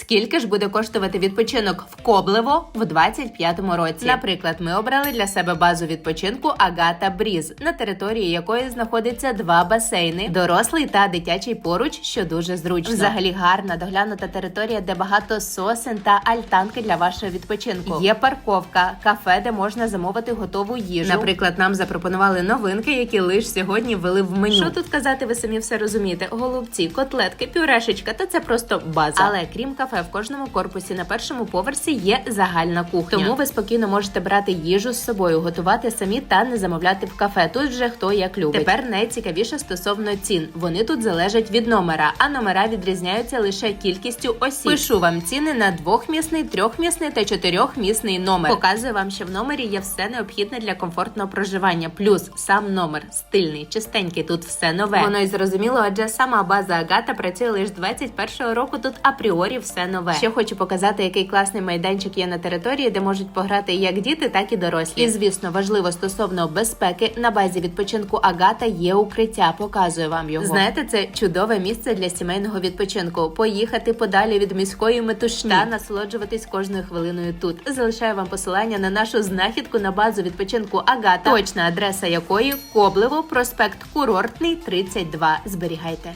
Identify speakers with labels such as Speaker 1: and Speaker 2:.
Speaker 1: Скільки ж буде коштувати відпочинок в Коблево в 25-му році? Наприклад, ми обрали для себе базу відпочинку Агата Бріз, на території якої знаходиться два басейни, дорослий та дитячий поруч, що дуже зручно. Взагалі гарна доглянута територія, де багато сосен та альтанки для вашого відпочинку. Є парковка, кафе, де можна замовити готову їжу. Наприклад, нам запропонували новинки, які лише сьогодні ввели в меню. Що тут казати, ви самі все розумієте? Голубці, котлетки, пюрешечка, та це просто база. Але крім кафе, в кожному корпусі на першому поверсі є загальна кухня. Тому ви спокійно можете брати їжу з собою, готувати самі та не замовляти в кафе. Тут вже хто як любить. Тепер найцікавіше стосовно цін. Вони тут залежать від номера, а номера відрізняються лише кількістю осіб. Пишу вам ціни на двохмісний, трьохмісний та чотирьохмісний номер. Показую вам, що в номері є все необхідне для комфортного проживання. Плюс сам номер стильний, чистенький. Тут все нове. Воно й зрозуміло, адже сама база Агата працює лише 21-го року. Тут апріорі все нове. Ще хочу показати, який класний майданчик є на території, де можуть пограти як діти, так і дорослі. І звісно, важливо стосовно безпеки на базі відпочинку Агата є укриття. Показую вам його. Знаєте, це чудове місце для сімейного відпочинку. Поїхати подалі від міської метушні та насолоджуватись кожною хвилиною тут. Залишаю вам посилання на нашу знахідку на базу відпочинку Агата, точна адреса якої Коблево, проспект Курортний, 32. Зберігайте.